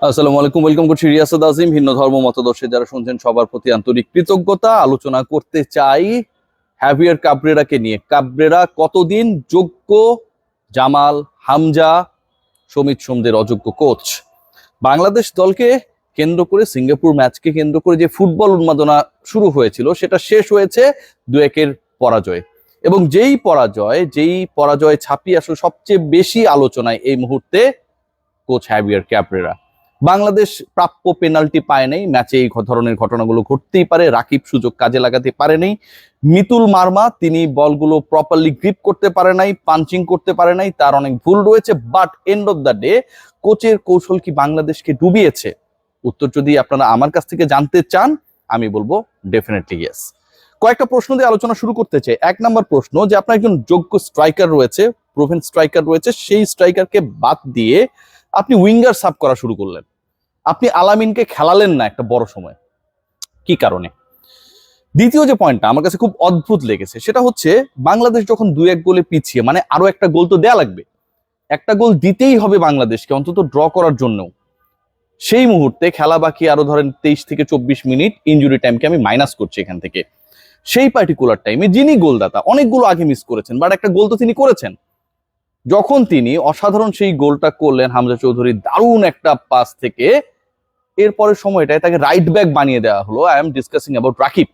আসসালামু আলাইকুম, ওয়েলকাম করছি রিয়াসাদ আজিম, ভিন্ন ধর্ম মতদর্শে যারা শুনছেন সবার প্রতি আন্তরিক কৃতজ্ঞতা। আলোচনা করতে চাই হ্যাভিয়ার কাবরেরাকে নিয়ে। কাবরেরা কতদিন যোগ্য? জামাল হামজা, সমিত সোমদের অযোগ্য কোচ। বাংলাদেশ দলকে কেন্দ্র করে, সিঙ্গাপুর ম্যাচকে কেন্দ্র করে যে ফুটবল উন্মাদনা শুরু হয়েছিল, সেটা শেষ হয়েছে দু একের পরাজয়। এবং যেই পরাজয় যেই পরাজয় ছাপিয়ে আসলে সবচেয়ে বেশি আলোচনায় এই মুহূর্তে কোচ হ্যাভিয়ার ক্যাবরেরা বাংলাদেশ প্রাপ্য পেনাল্টি পায় নাই। ম্যাচে এই ধরনের ঘটনাগুলো ঘটতেই পারে, রাকিব সুযোগ কাজে লাগাতে পারে পারেনি মিতুল মার্মা, তিনি বলগুলো প্রপারলি গ্রিপ করতে পারে নাই পাঞ্চিং করতে পারে নাই, তার অনেক ভুল রয়েছে but end of the day কোচের কৌশল কি বাংলাদেশকে ডুবিয়েছে? উত্তর যদি আপনারা আমার কাছ থেকে জানতে চান, আমি বলব ডেফিনেটলি ইয়েস কয়েকটা প্রশ্ন দিয়ে আলোচনা শুরু করতে চাই। এক নম্বর প্রশ্ন যে আপনার একজন যোগ্য স্ট্রাইকার রয়েছে প্রোভেন স্ট্রাইকার রয়েছে, সেই স্ট্রাইকারকে বাদ দিয়ে আপনি উইঙ্গার সাব করা শুরু করলেন। আপনি আলামিনকে খেলালেন না একটা বড় সময়। কি কারণে? দ্বিতীয় যে পয়েন্টটা আমার কাছে খুব অদ্ভুত লেগেছে, সেটা হচ্ছে বাংলাদেশ যখন দুই এক গোলে পিছিয়ে মানে আরও একটা গোল তো দেয়া লাগবে, একটা গোল দিতেই হবে বাংলাদেশকে, অন্তত ড্র করার জন্য সেই মুহূর্তে খেলা বাকি আরও ধরেন তেইশ থেকে চব্বিশ মিনিট ইঞ্জুরি টাইমকে আমি মাইনাস করছি এখান থেকে। সেই পার্টিকুলার টাইমে যিনি গোলদাতা, অনেকগুলো আগে মিস করেছেন বাট একটা গোল তো তিনি করেছেন। যখন তিনি অসাধারণ সেই গোলটা করলেন হামজা চৌধুরী, দারুণ একটা পাস থেকে এরপরের সময়টায় তাকে রাইট ব্যাক বানিয়ে দেওয়া হলো। I am discussing about Rakib.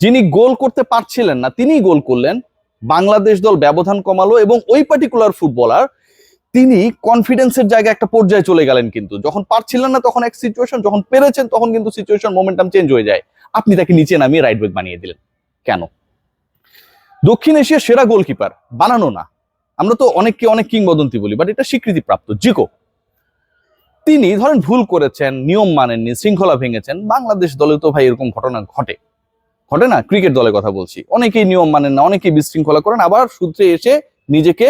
যিনি গোল করতে পারছিলেন না, তিনিই গোল করলেন। বাংলাদেশ দল ব্যবধান কমালো এবং ওই পার্টিকুলার ফুটবলার তিনি কনফিডেন্সের জায়গায় একটা পর্যায়ে চলে গেলেন কিন্তু। যখন পারছিলেন না তখন এক সিচুয়েশন যখন পেরেছেন তখন কিন্তু সিচুয়েশন মোমেন্টাম চেঞ্জ হয়ে যায়। আপনি তাকে নিচে নামিয়ে রাইট ব্যাক বানিয়ে দিলেন। কেন? দক্ষিণ এশিয়ার সেরা গোলকিপার বানানো না। আমরা তো অনেককে অনেক কিংবদন্তি বলি বাট এটা স্বীকৃতিপ্রাপ্ত। জিকো তিনি ধরেন ভুল করেছেন, নিয়ম মানেননি, শৃঙ্খলা ভেঙেছেন, বাংলাদেশ দলে তো ভাই এরকম ঘটনা ঘটে। ঘটে না? ক্রিকেট দলের কথা বলছি। অনেকেই নিয়ম মানেন না, অনেকেই বিশৃঙ্খলা করেন, আবার সূত্রে এসে নিজেকে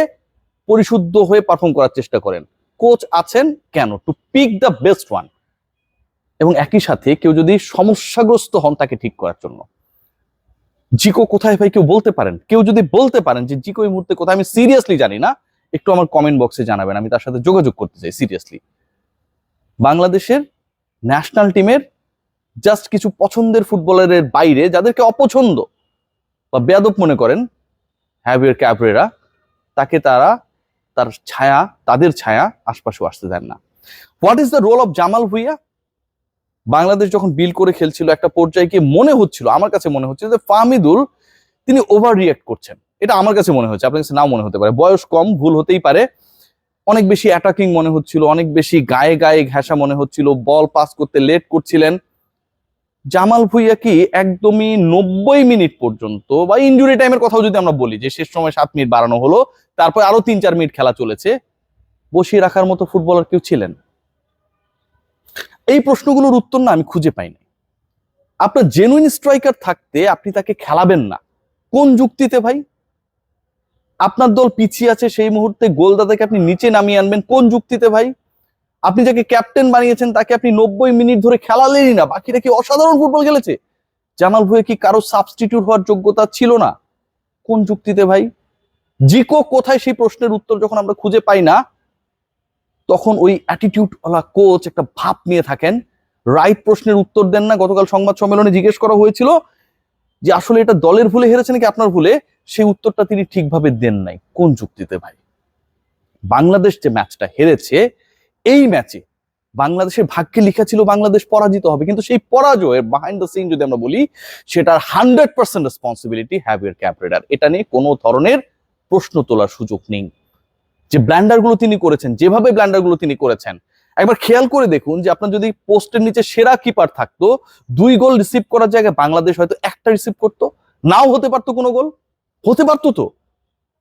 পরিশুদ্ধ হয়ে পারফর্ম করার চেষ্টা করেন। কোচ আছেন কেন? To pick the best one এবং একই সাথে কেউ যদি সমস্যাগ্রস্ত হন তাকে ঠিক করার জন্য। জিকো কোথায় ভাই কেউ বলতে পারেন? কেউ যদি বলতে পারেন যে জিকো এই মুহূর্তে কোথায়, আমি সিরিয়াসলি জানি না, একটু আমার কমেন্ট বক্সে জানাবেন, আমি তার সাথে যোগাযোগ করতে চাই সিরিয়াসলি বাংলাদেশের ন্যাশনাল টিমের জাস্ট কিছু পছন্দের ফুটবলারের বাইরে যাদেরকে অপছন্দ বা বেয়াদব মনে করেন হ্যাভিয়ার ক্যাবরেরা তাকে তারা তার ছায়া, তাদের ছায়া আশপাশেও আসতে দেন না। What is the role of Jamal Bhuiyan Bangladesh যখন বিল করে খেলছিল, একটা পর্যায়ে গিয়ে মনে হচ্ছিল, আমার কাছে মনে হচ্ছে যে ফাহমিদুল তিনি ওভার রিয়াক্ট করছেন। এটা আমার কাছে মনে হচ্ছে, আপনার কাছে নাও মনে হতে পারে। বয়স কম, ভুল হতেই পারে। অনেক বেশি অ্যাটাকিং মনে হচ্ছিল, অনেক বেশি গায়ে গায়ে ঘেঁষা মনে হচ্ছিল বল পাস করতে লেট করছিলেন। জামাল ভুইয়া কি একদমই নব্বই মিনিট পর্যন্ত, বা ইঞ্জুরি টাইমের কথাও যদি আমরা বলি, যে শেষ সময় সাত মিনিট বাড়ানো হলো, তারপর আরও তিন চার মিনিট খেলা চলেছে, বসিয়ে রাখার মতো ফুটবলার কেউ ছিলেন? এই প্রশ্নগুলোর উত্তর না আমি খুঁজে পাইনি। আপনার জেনুইন স্ট্রাইকার থাকতে আপনি তাকে খেলাবেন না। কোন যুক্তিতে ভাই? আপনার দল পিছিয়ে আছে, সেই মুহূর্তে গোলদাতাকে আপনি নিচে নামিয়ে আনবেন। কোন যুক্তিতে ভাই? আপনি যাকে ক্যাপ্টেন বানিয়েছেন, তাকে আপনি নব্বই মিনিট ধরে খেলালেনই না। বাকিরা কি অসাধারণ ফুটবল খেলেছে? জামাল ভুয়ে কি কারও সাবস্টিটিউট হওয়ার যোগ্যতা ছিল না? কোন যুক্তিতে ভাই? জিকো কোথায় সেই প্রশ্নের উত্তর যখন আমরা খুঁজে পাই না, তখন ওই অ্যাটিটিউড ওলা কোচ একটা ভাব নিয়ে থাকেন। রাইট প্রশ্নের উত্তর দেন না। গতকাল সংবাদ সম্মেলনে জিজ্ঞেস করা হয়েছিল যে, আসলে এটা দলের ভুলে হেরেছে নাকি আপনার ভুলে? সেই উত্তরটা তিনি ঠিকভাবে দেন নাই। কোন যুক্তিতে ভাই? বাংলাদেশ যে ম্যাচটা হেরেছে, এই ম্যাচে বাংলাদেশের ভাগ্যে লেখা ছিল বাংলাদেশ পরাজিত হবে। কিন্তু সেই পরাজয়ের বিহাইন্ড দ্য সিন যদি আমরা বলি, সেটার hundred percent responsibility Javier Cabrera এটা নিয়ে কোনো ধরনের প্রশ্ন তোলার সুযোগ নেই। যে ব্ল্যান্ডারগুলো তিনি করেছেন, যেভাবে ব্ল্যান্ডারগুলো তিনি করেছেন, একবার খেয়াল করে দেখুন যে আপনার যদি পোস্টের নিচে সেরা কিপার থাকতো, দুই গোল রিসিভ করার জায়গায় বাংলাদেশ হয়তো একটা রিসিভ করতো, নাও হতে পারতো কোনো গোল হতে পারতো তো?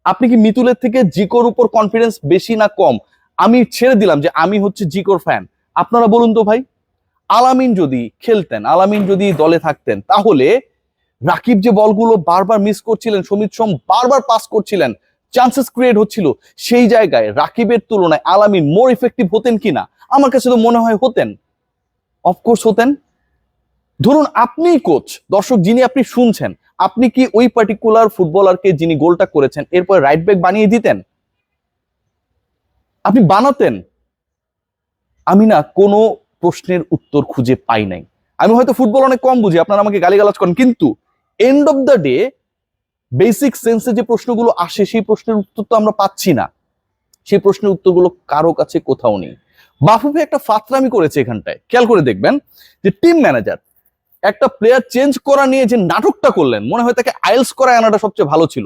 আপনি কি মিতুলের থেকে জিকোর উপর কনফিডেন্স বেশি না কম? আমি ছেড়ে দিলাম যে আমি হচ্ছে জিকোর ফ্যান আপনারা বলুন তো ভাই, আলামিন যদি খেলতেন, আলামিন যদি দলে থাকতেন, তাহলে রাকিব যে বলগুলো বারবার মিস করছিলেন, সমিত সোম বারবার পাস করছিলেন চান্সেস ক্রিয়েট হচ্ছিল। সেই জায়গায় রাকিবের তুলনায় আলামিন মোর ইফেক্টিভ হতেন কিনা আমার কাছে তো মনে হয় হতেন। অফকোর্স হতেন। ধরুন আপনিই কোচ দর্শক যিনি আপনি শুনছেন আপনি কি ওই পার্টিকুলার ফুটবলারকে যিনি গোলটা করেছেন, এরপর রাইট ব্যাক বানিয়ে দিতেন? আপনি বানাতেন? আমি না কোনো প্রশ্নের উত্তর খুঁজে পাই নাই। আমি হয়তো ফুটবল অনেক কম বুঝি, আপনারা আমাকে গালিগালাজ করেন, কিন্তু end of the day basic সেন্সে যে প্রশ্নগুলো আসে, সেই প্রশ্নের উত্তর তো আমরা পাচ্ছি না। সেই প্রশ্নের উত্তরগুলো কারও কাছে কোথাও নেই। বাফুফে একটা ফাতরামি করেছে এখানটায়। খেয়াল করে দেখবেন যে টিম ম্যানেজার একটা প্লেয়ার চেঞ্জ করা নিয়ে যে নাটকটা করলেন, মনে হয় তাকে আইলস করা আনাটা সবচেয়ে ভালো ছিল।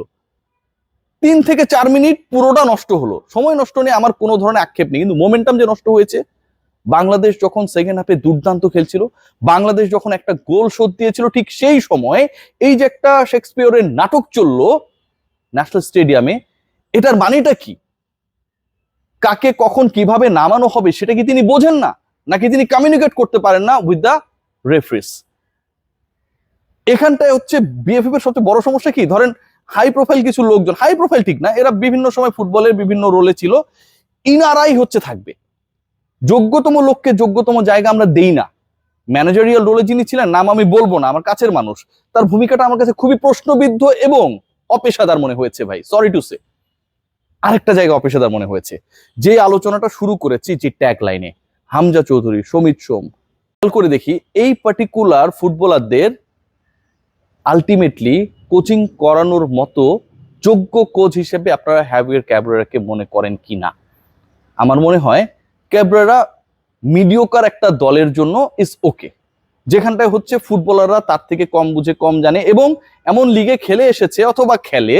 তিন থেকে চার মিনিট পুরোটা নষ্ট হলো। সময় নষ্ট নিয়ে আমার কোনো ধরনের আক্ষেপ নেই, কিন্তু মোমেন্টাম যে নষ্ট হয়েছে, বাংলাদেশ যখন সেকেন্ড হাফে দুর্দান্ত খেলছিল, বাংলাদেশ যখন একটা গোল শোধ দিয়েছিল, ঠিক সেই সময় এই যে একটা শেক্সপিয়রের নাটক চলল ন্যাশনাল স্টেডিয়ামে এটার মানেটা কি? কাকে কখন কীভাবে নামানো হবে, সেটা কি তিনি বোঝেন না? নাকি তিনি কমিউনিকেট করতে পারেন না উইথ দ্য রেফারিস এখানটায় হচ্ছে বিএফএফ এর সবচেয়ে বড় সমস্যা কি? ধরেন হাই প্রোফাইল কিছু লোকজন হাই প্রোফাইল ঠিক না, এরা বিভিন্ন সময় ফুটবলের বিভিন্ন রোলে ছিল, ইনারাই হচ্ছে থাকবে। যোগ্যতম লোককে যোগ্যতম জায়গা আমরা দেই না। ম্যানেজারিয়াল রোলে যিনি ছিলেন, নাম আমি বলব না, আমার কাছের মানুষ, তার ভূমিকাটা আমার কাছে খুবই প্রশ্নবিদ্ধ এবং অপেশাদার মনে হয়েছে ভাই সরি টু সে আরেকটা জায়গা অপেশাদার মনে হয়েছে। যে আলোচনাটা শুরু করেছি যে ট্যাগ লাইনে হামজা চৌধুরী, সমিত সোম করে দেখি, এই পার্টিকুলার ফুটবলারদের আলটিমেটলি কোচিং করানোর মতো যোগ্য কোচ হিসেবে আপনারা হ্যাভিয়ার ক্যাবরেরাকে মনে করেন কি না আমার মনে হয় ক্যাবরেরা মিডিওকার একটা দলের জন্য ইজ ওকে যেখানটায় হচ্ছে ফুটবলাররা তার থেকে কম বুঝে কম জানে এবং এমন লিগে খেলে এসেছে অথবা খেলে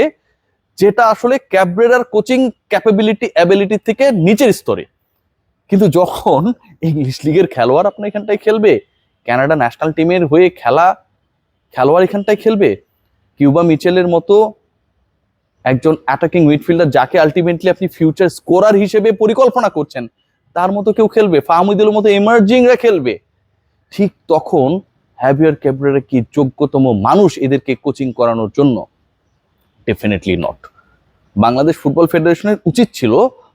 যেটা আসলে ক্যাবরেরার কোচিং ক্যাপাবিলিটি অ্যাবিলিটি থেকে নিচের স্তরে। কিন্তু যখন ইংলিশ লিগের খেলোয়াড় আপনার এখানটায় খেলবে কানাডা ন্যাশনাল টিমের হয়ে খেলা খেলোয়াড় এখানটায় খেলবে? কিউবা মিচেলের মতো একজন অ্যাটাকিং মিডফিল্ডার যাকে আলটিমেটলি আপনি ফিউচার স্কোরার হিসেবে পরিকল্পনা করছেন, তার মতো কেউ খেলবে? ফাহমিদুলের মতো এমার্জিংরা খেলবে? ঠিক তখন হ্যাভিয়ার ক্যাবরেরা কি যোগ্যতম মানুষ এদেরকে কোচিং করানোর জন্য? ডেফিনেটলি নট বাংলাদেশ ফুটবল ফেডারেশনের উচিত ছিল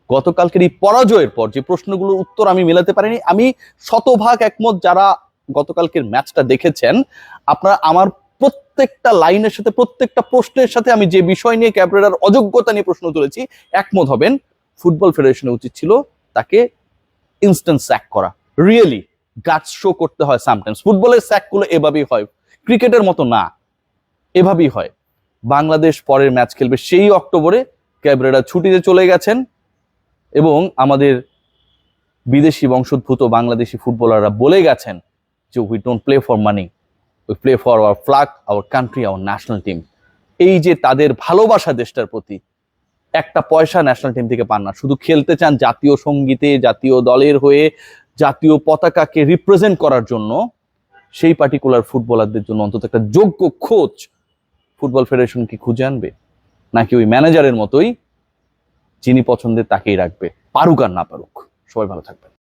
গতকালকের এই পরাজয়ের পর যে প্রশ্নগুলোর উত্তর আমি মেলাতে পারিনি, আমি শতভাগ একমত যারা গতকালকের ম্যাচটা দেখেছেন, আপনারা আমার প্রত্যেকটা লাইনের সাথে, প্রত্যেকটা প্রশ্নের সাথে আমি যে বিষয় নিয়ে ক্যাবরেরার অযোগ্যতা নিয়ে প্রশ্ন তুলেছি, একমত হবেন। ফুটবল ফেডারেশনের উচিত ছিল তাকে ইনস্ট্যান্ট স্যাক করা। রিয়েলি গাছ শো করতে হয় সামটাইমস ফুটবলের স্যাকগুলো এভাবেই হয়। ক্রিকেটের মতো না। এভাবেই হয়। বাংলাদেশ পরের ম্যাচ খেলবে সেই অক্টোবরে। ক্যাবরেরা ছুটিতে চলে গেছেন এবং আমাদের বিদেশি বংশোদ্ভূত বাংলাদেশি ফুটবলাররা বলে গেছেন যে we don't play for money we play for our flag our country our national team এই যে তাদের ভালোবাসা দেশটার প্রতি একটা পয়সা ন্যাশনাল টিম থেকে পান না। শুধু খেলতে চান জাতীয় সঙ্গীতে, জাতীয় দলের হয়ে, জাতীয় পতাকাকে রিপ্রেজেন্ট করার জন্য সেই পার্টিকুলার ফুটবলারদের জন্য অন্তত একটা যোগ্য খোঁজ ফুটবল ফেডারেশন কি খুঁজে আনবে? নাকি ওই ম্যানেজারের মতোই যিনি পছন্দের তাকেই রাখবে, পারুক আর না পারুক। সবাই ভালো থাকবেন।